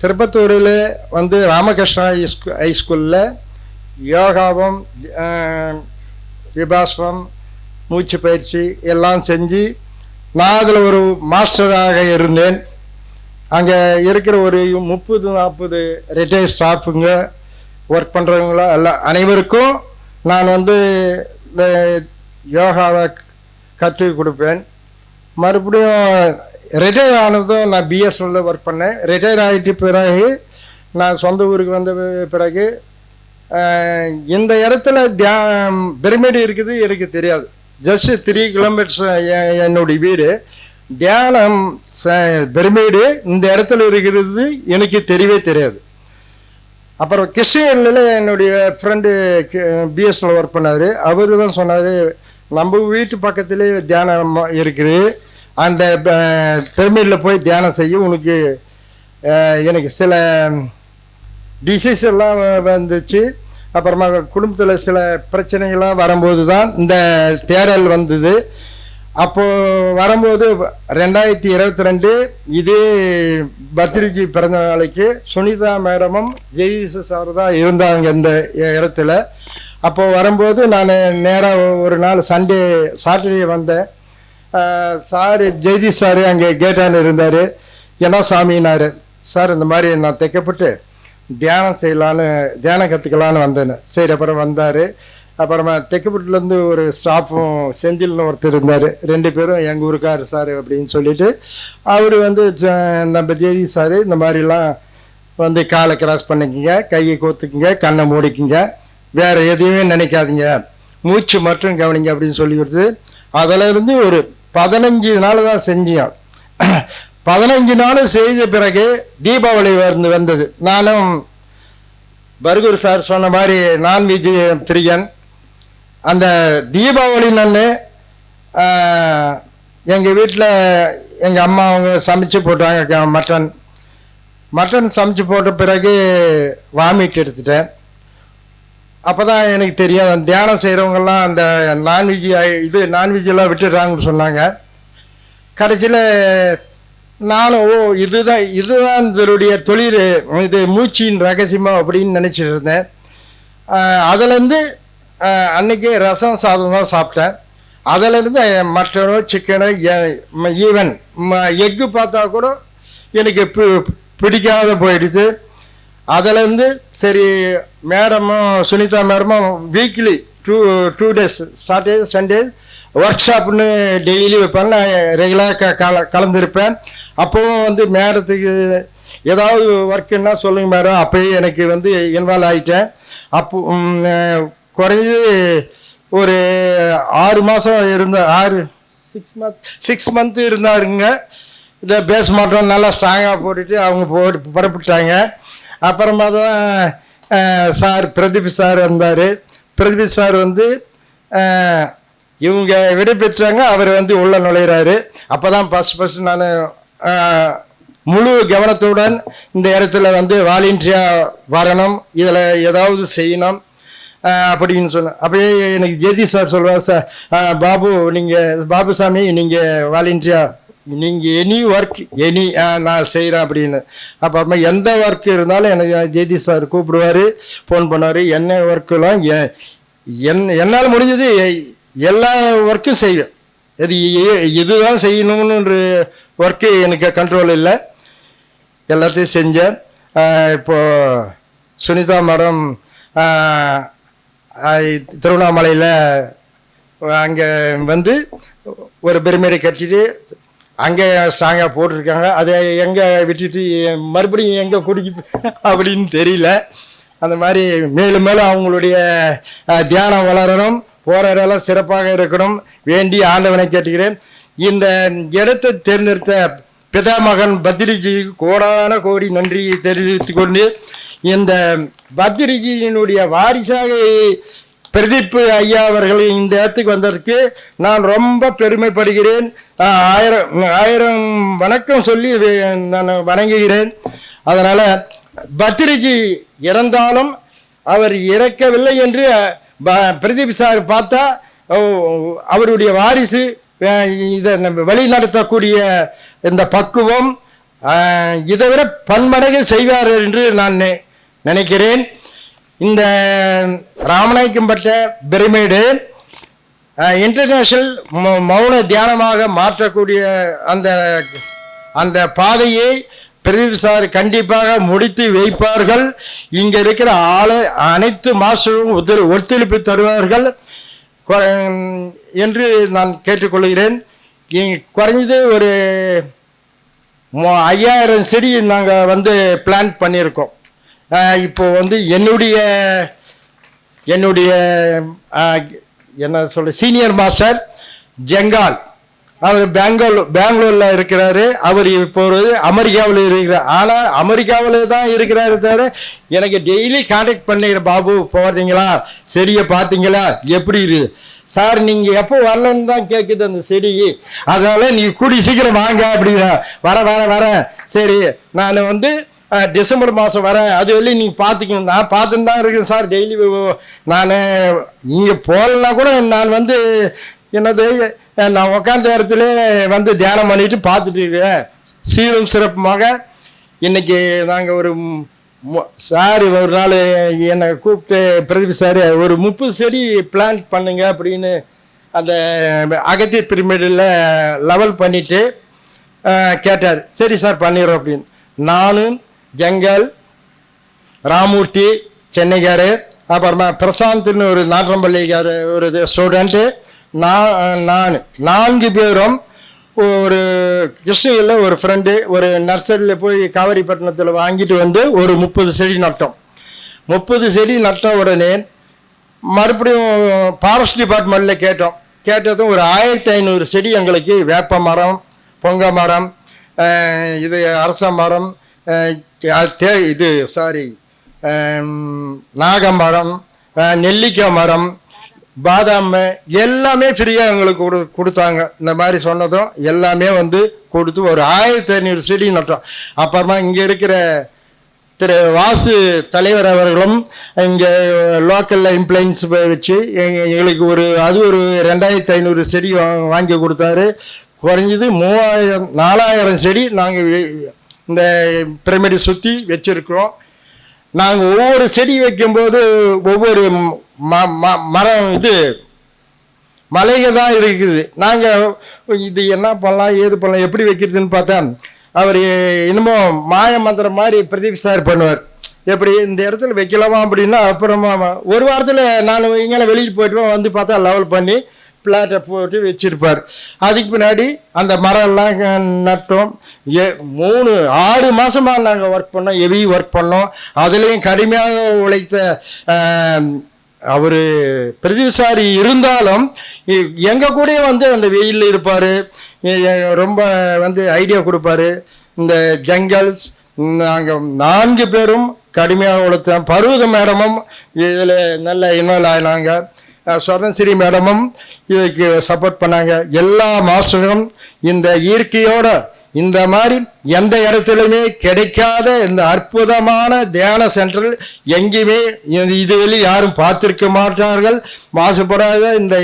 திருப்பத்தூரில் வந்து ராமகிருஷ்ணா ஹைஸ்கூ ஹைஸ்கூலில் யோகாவும் அஹ், விபாசனம் மூச்சு பயிற்சி எல்லாம் செஞ்சு நான் அதில் ஒரு மாஸ்டராக இருந்தேன். அங்கே இருக்கிற ஒரு முப்பது நாற்பது ரிட்டையர் ஸ்டாஃபுங்க ஒர்க் பண்ணுறவங்கள எல்லாம் அனைவருக்கும் நான் வந்து இந்த யோகாவை கற்றுக் கொடுப்பேன். மறுபடியும் ரிட்டையர் ஆனதும் நான் பிஎஸ்என்எல்ல ஒர்க் பண்ணேன். ரிட்டையர் ஆகிட்டு பிறகு நான் சொந்த ஊருக்கு வந்த பிறகு இந்த இடத்துல தியா பிரமிடு இருக்குது எனக்கு தெரியாது. ஜஸ்ட் த்ரீ கிலோமீட்டர்ஸ் என்னுடைய வீடு. தியானம் பிரமிடு இந்த இடத்துல இருக்கிறது எனக்கு தெரியவே தெரியாது. அப்புறம் கிருஷ்ணகிரியில் என்னுடைய ஃப்ரெண்டு பிஎஸ்என்எல் ஒர்க் பண்ணார். அவர் தான் சொன்னார் நம்ம வீட்டு பக்கத்துலேயே தியானம் இருக்குது. அந்த பிரமிடில் போய் தியானம் செய்ய உனக்கு எனக்கு சில டிசீஸ் எல்லாம் வந்துச்சு. அப்புறமா குடும்பத்தில் சில பிரச்சனைகள்லாம் வரும்போது தான் இந்த தேடல் வந்தது. அப்போது வரும்போது ரெண்டாயிரத்தி இருபத்தி ரெண்டு இதே பத்ரிஜி பிறந்த நாளைக்கு சுனிதா மேடமும் ஜெயிசு சார் தான் இருந்தாங்க இந்த இடத்துல. அப்போது வரும்போது நான் நேராக ஒரு நாள் சண்டே சாட்டர்டே வந்தேன். சார் ஜெய்தி சார் அங்கே கேட்டான்னு இருந்தார். என்ன சாமினார். சார் இந்த மாதிரி நான் தைக்கப்பட்டு தியானம் செய்யலான்னு தியானம் கற்றுக்கலான்னு வந்தேன். சரி அப்புறம் வந்தார். அப்புறமா தெக்கப்பட்டுலேருந்து ஒரு ஸ்டாஃபும் செந்தில்னு ஒருத்தர் இருந்தார். ரெண்டு பேரும் எங்கள் ஊருக்கார் சார் அப்படின்னு சொல்லிட்டு அவர் வந்து நம்ம ஜெயதி சார் இந்த மாதிரிலாம் வந்து காலை கிராஸ் பண்ணிக்கிங்க கையை கோத்துக்குங்க கண்ணை மூடிக்குங்க. வேறு எதையுமே நினைக்காதீங்க. மூச்சு மட்டும் கவனிங்க அப்படின்னு சொல்லி கொடுத்து அதில் இருந்து ஒரு பதினஞ்சு நாள் தான் செஞ்சோம் பதினஞ்சு நாள் செய்த பிறகு தீபாவளி வந்து வந்தது. நானும் பர்கூர் சார் சொன்ன மாதிரி நான்வெஜ் பிரியன். அந்த தீபாவளி நான் எங்கள் வீட்டில் எங்கள் அம்மா அவங்க சமைச்சு போட்டாங்க மட்டன். மட்டன் சமைச்சு போட்ட பிறகு வாமிட் எடுத்துட்டேன். அப்போ தான் எனக்கு தெரியும் அந்த தியானம் செய்கிறவங்கெல்லாம் அந்த நான்வெஜ் இது நான்வெஜ்லாம் விட்டுடுறாங்கன்னு சொன்னாங்க. கடைசியில் நானும் ஓ இதுதான் இதுதான் இதனுடைய தொழில் இது மூச்சின் ரகசியமாக அப்படின்னு நினச்சிட்டு இருந்தேன். அதுலேருந்து அன்னைக்கு ரசம் சாதம் தான் சாப்பிட்டேன். அதிலேருந்து மட்டனோ சிக்கனோ ஈவன் எக்கு பார்த்தா கூட எனக்கு பிடிக்காத போயிடுச்சு. அதுலேருந்து சரி மேடமும் Sunita மேடமும் weekly two two days Saturday Sunday work ஷாப்னு டெய்லி வைப்பேன். நான் ரெகுலராக க கல கலந்துருப்பேன். அப்போவும் வந்து மேடத்துக்கு ஏதாவது ஒர்க்குன்னா சொல்லுங்கள் மேடம் அப்போயே எனக்கு வந்து இன்வால்வ் ஆகிட்டேன் அப்போ ம், குறைஞ்சது ஒரு ஆறு மாதம் இருந்த ஆறு சிக்ஸ் மந்த் சிக்ஸ் மந்த்து இருந்தாருங்க. இந்த பேஸ் மாட்டோம் நல்லா ஸ்ட்ராங்காக போட்டுட்டு அவங்க போட்டு புறப்பட்டாங்க அப்புறமா தான் சார் பிரதீப் சார் வந்தார். பிரதீப் சார் வந்து இவங்க விடைபெற்றாங்க அவர் வந்து உள்ளே நுழையிறாரு. அப்போ தான் ஃபஸ்ட் ஃபஸ்ட் நான் முழு கவனத்துடன் இந்த இடத்துல வந்து வாலண்டியாக வரணும் இதில் ஏதாவது செய்யணும் அப்படின்னு சொன்ன அப்படியே எனக்கு ஜெயதி சார் சொல்லுவார் சார் பாபு நீங்கள் பாபுசாமி நீங்கள் வாலண்டியாக நீங்கள் எனி ஒர்க் எனி நான் செய்கிறேன் அப்படின்னு. அப்புறமா எந்த ஒர்க் இருந்தாலும் எனக்கு ஜெயதி சார் கூப்பிடுவார் ஃபோன் பண்ணுவார் என்ன ஒர்க்கெல்லாம் என் என்னால் முடிஞ்சது எல்லா ஒர்க்கும் செய்வேன். இது இதுதான் செய்யணும்னு ஒர்க்கு எனக்கு கண்ட்ரோல் இல்லை. எல்லாத்தையும் செஞ்சேன். இப்போது சுனிதா மேடம் திருவண்ணாமலையில் அங்கே வந்து ஒரு பெருமையை கட்டிட்டு அங்கே ஸ்ட்ராங்காக போட்டிருக்காங்க. அதை எங்கே விட்டுட்டு மறுபடியும் எங்கே குடிக்க அப்படின்னு தெரியல. அந்த மாதிரி மேலும் மேலும் அவங்களுடைய தியானம் வளரணும். போராடலாம் சிறப்பாக இருக்கணும். வேண்டி ஆண்டவனை கேட்டுக்கிறேன். இந்த இடத்தை தேர்ந்தெடுத்த பிதாமகன் பத்ரிஜி கோடான கோடி நன்றியை தெரிவித்து கொண்டு இந்த பத்ரிஜியினுடைய வாரிசாக பிரதீப் ஐயா அவர்கள் இந்த இடத்துக்கு வந்ததற்கு நான் ரொம்ப பெருமைப்படுகிறேன். ஆயிரம் ஆயிரம் வணக்கம் சொல்லி நான் வணங்குகிறேன். அதனால் பத்ரிஜி இறந்தாலும் அவர் இறக்கவில்லை என்று ப- பிரதீப் சார் பார்த்தா அவருடைய வாரிசு இதை நம்ம வழிநடத்தக்கூடிய இந்த பக்குவம் இதை விட பன்மடங்கு செய்வார் என்று நான் நினைக்கிறேன். இந்த ராமநாயக்கம்பட்ட பிரமிடு இன்டர்நேஷனல் மௌன தியானமாக மாற்றக்கூடிய அந்த அந்த பாதையை பிரதீப் சார் கண்டிப்பாக முடித்து வைப்பார்கள். இங்கே இருக்கிற ஆளு அனைத்து மாஸ்டரும் ஒத்து ஒத்துழைப்பு தருவார்கள். என்று நான் கேட்டுக்கொள்கிறேன். குறைஞ்சது ஒரு ஐயாயிரம் செடி நாங்கள் வந்து பிளான் பண்ணியிருக்கோம். இப்போ வந்து என்னுடைய என்னுடைய என்ன சொல்ல சீனியர் மாஸ்டர் ஜெங்கால். அவர் பெங்களூர் பெங்களூரில் இருக்கிறாரு. அவர் இப்போ ஒரு அமெரிக்காவில் இருக்கிறார் ஆனால் அமெரிக்காவில் தான் இருக்கிறாரு தவிர எனக்கு டெய்லி காண்டாக்ட் பண்ணுகிற பாபு போகிறீங்களா செடியை பார்த்தீங்களா? எப்படி இருக்குது சார் நீங்கள் எப்போ வரலன்னு தான் கேட்குது அந்த செடி. அதனால நீ கூடி சீக்கிரம் வாங்க அப்படின்னா. வர வர வரேன் சரி நான் வந்து டிசம்பர் மாதம் வரேன் அது வரையும் நீங்கள் பார்த்துக்கணும் நான் பார்த்துன்னு தான் இருக்கேன் சார் டெய்லி நான் இங்கே போகலன்னா கூட நான் வந்து என்னது நான் உட்காந்த இடத்துல வந்து தியானம் பண்ணிட்டு பார்த்துட்டு இருக்கேன். சீரும் சிறப்புமாக. இன்னைக்கு நாங்கள் ஒரு சார் ஒரு நாள் என்னை கூப்பிட்டு பிரதீப் சார் ஒரு முப்பது செடி பிளான் பண்ணுங்க அப்படின்னு அந்த அகத்திய பிரமிடில் லெவல் பண்ணிவிட்டு கேட்டார். சரி சார் பண்ணிடுறோம் அப்படின்னு. நானும் ஜங்கல் ராமூர்த்தி சென்னைக்காரு அப்புறமா பிரசாந்த்னு ஒரு நாற்றம்பள்ளிக்காரு ஒரு ஸ்டூடெண்ட்டு நான் நான் நான்கு பேரும் ஒரு கிருஷ்ணகிரியில் ஒரு ஃப்ரெண்டு ஒரு நர்சரியில் போய் காவேரிப்பட்டினத்தில் வாங்கிட்டு வந்து ஒரு முப்பது செடி நட்டோம். முப்பது செடி நட்ட உடனே மறுபடியும் ஃபாரஸ்ட் டிபார்ட்மெண்ட்டில் கேட்டோம். கேட்டதும் ஒரு ஆயிரத்தி ஐநூறு செடி எங்களுக்கு வேப்ப மரம் பொங்க மரம் இது அரச மரம் தே இது சாரி நாகமரம் நெல்லிக்காய் மரம் பாதாம் எல்லாமே ஃப்ரீயாக எங்களுக்கு கொடு கொடுத்தாங்க. இந்த மாதிரி சொன்னதும் எல்லாமே வந்து கொடுத்து ஒரு ஆயிரத்தி ஐநூறு செடி நட்டோம். அப்புறமா இங்கே இருக்கிற திரு வாசு தலைவர் அவர்களும் இங்கே லோக்கலில் இம்ப்ளைன்ஸ் வச்சு எங்களுக்கு ஒரு அது ஒரு ரெண்டாயிரத்தி ஐநூறு செடி வாங்கி கொடுத்தாரு. குறைஞ்சது மூவாயிரம் நாலாயிரம் செடி நாங்கள் இந்த பிரமிடு சுற்றி வச்சுருக்கிறோம். நாங்கள் ஒவ்வொரு செடி வைக்கும்போது ஒவ்வொரு ம ம- மரம் இது மலைகள் தான் இருக்குது. நாங்கள் இது என்ன பண்ணலாம் ஏது பண்ணலாம் எப்படி வைக்கிறதுன்னு பார்த்தா அவர் இன்னமும் மாய மந்திரம் மாதிரி பிரதீப் சார் பண்ணுவார். எப்படி இந்த இடத்துல வைக்கலாமா அப்படின்னா அப்புறமா ஒரு வாரத்தில் நான் இங்கே வெளியில் போயிட்டு வந்து பார்த்தா லெவல் பண்ணி பிளாட்டை போட்டு வச்சிருப்பார். அதுக்கு பின்னாடி அந்த மரம்லாம் நட்டோம். ஏ மூணு ஆறு மாதமாக நாங்கள் ஒர்க் பண்ணோம். ஹெவி ஒர்க் பண்ணோம். அதுலேயும் கடுமையாக உழைத்த அவர் பிரதிசாரி இருந்தாலும் எங்கள் கூட வந்து அந்த வெயிலில் இருப்பார். ரொம்ப வந்து ஐடியா கொடுப்பாரு. இந்த ஜங்கல்ஸ் நாங்கள் நான்கு பேரும் கடுமையாக உழைத்தோம். பருவத மேடமும் இதில் நல்ல இன்வால்வ் ஆகினாங்க சுவர்ணஸ்ரீ மேடமும் இதுக்கு சப்போர்ட் பண்ணாங்க. எல்லா மாஸ்டரும் இந்த இயற்கையோட இந்த மாதிரி எந்த இடத்துலையுமே கிடைக்காத இந்த அற்புதமான தியான சென்டர் எங்கேயுமே இது யாரும் பார்த்துருக்க மாட்டார்கள். மாசுபடாத இந்த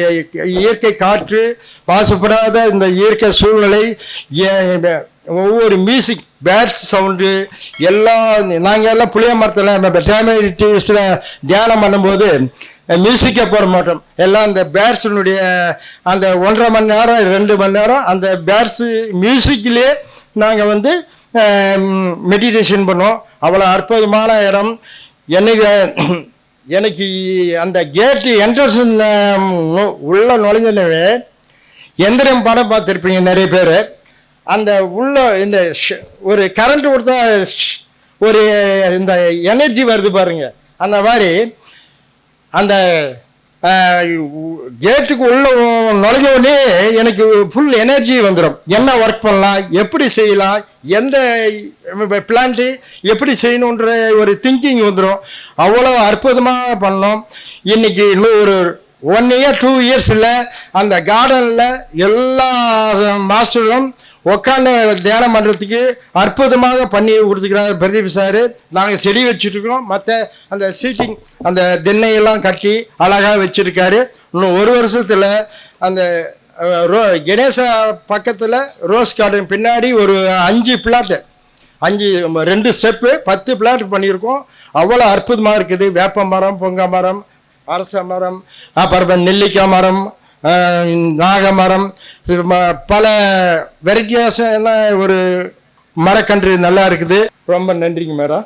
இயற்கை காற்று மாசுபடாத இந்த இயற்கை சூழ்நிலை ஏ- ஒவ்வொரு மியூசிக் பேட்ஸ் சவுண்டு எல்லாம் நாங்கள் எல்லாம் புளிய மரத்தில் டேமேட்டிஸில் தியானம் பண்ணும்போது மியூசிக்கை போட மாட்டோம். எல்லாம் அந்த பேட்ஸினுடைய அந்த ஒன்றரை மணி நேரம் ரெண்டு மணி நேரம் அந்த பேட்ஸு மியூசிக்கிலே நாங்கள் வந்து மெடிடேஷன் பண்ணோம் அவ்வளோ அற்புதமான இடம். எனக்கு எனக்கு அந்த கேட்டு என்ட்ரன்ஸ் உள்ள நுழைஞ்சனவே எந்திரம் படம் பார்த்துருப்பீங்க நிறைய பேர். அந்த உள்ள இந்த ஷ- ஒரு கரண்ட் கொடுத்தா ஷ்- ஒரு இந்த எனர்ஜி வருது பாருங்கள் அந்த மாதிரி அந்த கேட்டுக்கு உள்ள நுழைஞ்ச உடனே எனக்கு ஃபுல் எனர்ஜி வந்துடும் என்ன ஒர்க் பண்ணலாம் எப்படி செய்யலாம் எந்த பிளான்ட்டு எப்படி செய்யணுன்ற ஒரு திங்கிங் வந்துடும் அவ்வளோ அற்புதமாக பண்ணோம். இன்றைக்கி இன்னும் ஒரு ஒன் இயர் டூ இயர்ஸில் அந்த கார்டனில் எல்லா மாஸ்டரும் உட்காந்து தியானம் பண்ணுறதுக்கு அற்புதமாக பண்ணி கொடுத்துக்கிறார் பிரதீப் சார். நாங்கள் செடி வச்சுருக்கோம் மற்ற அந்த சீட்டிங் அந்த திண்ணையெல்லாம் கட்டி அழகாக வச்சுருக்காரு. இன்னும் ஒரு வருஷத்தில் அந்த ரோ கணேசா பக்கத்தில் ரோஸ் கார்டன் பின்னாடி ஒரு அஞ்சு பிளாட்டு அஞ்சு ரெண்டு ஸ்டெப்பு பத்து பிளாட் பண்ணியிருக்கோம். அவ்வளோ அற்புதமாக இருக்குது. வேப்ப மரம் பொங்க மரம் அரச மரம் அப்புறம் நெல்லிக்காய் மரம் நாகமரம் நாக மரம் எல்லாம் ஒரு மரக்கன்று நல்லா இருக்குது. ரொம்ப நன்றிங்க மேடம்